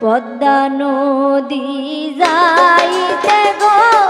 পদ্মা নদী যাইতে গো।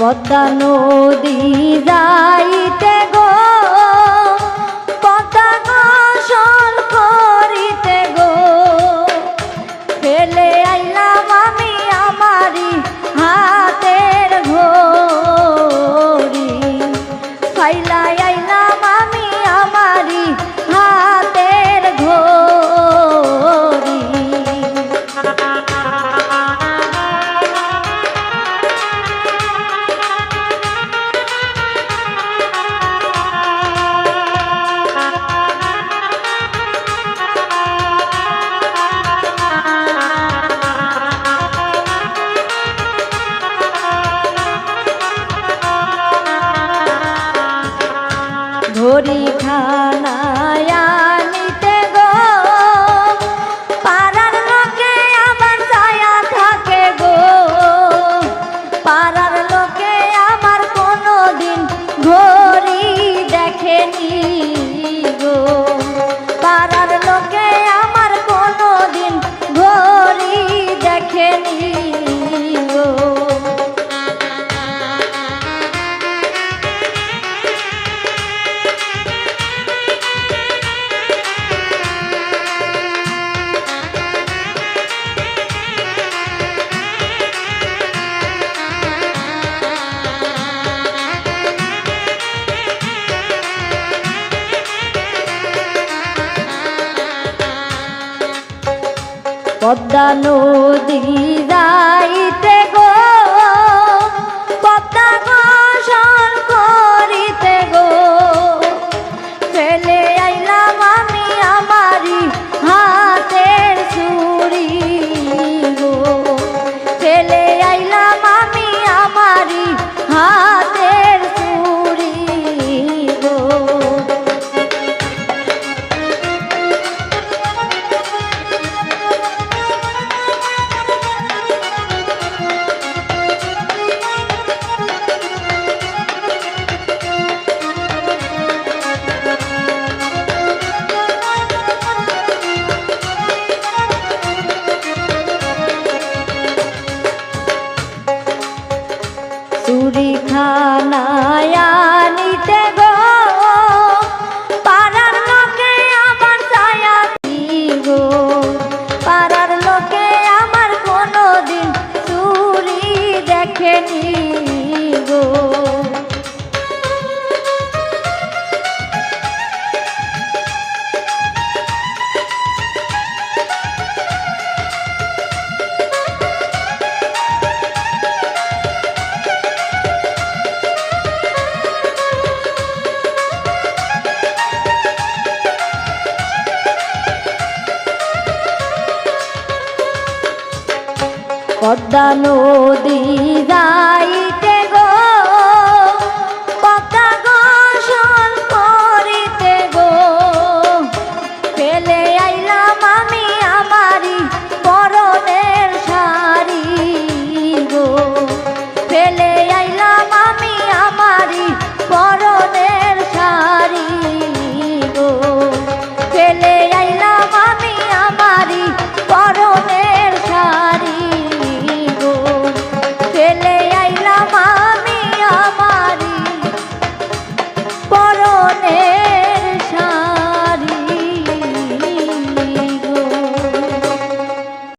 পদ্মা নদী যাইতে গো পদ্মা নদী যায়। চুরি খানায় নিতে গো। পদ্মা নদী গাইতে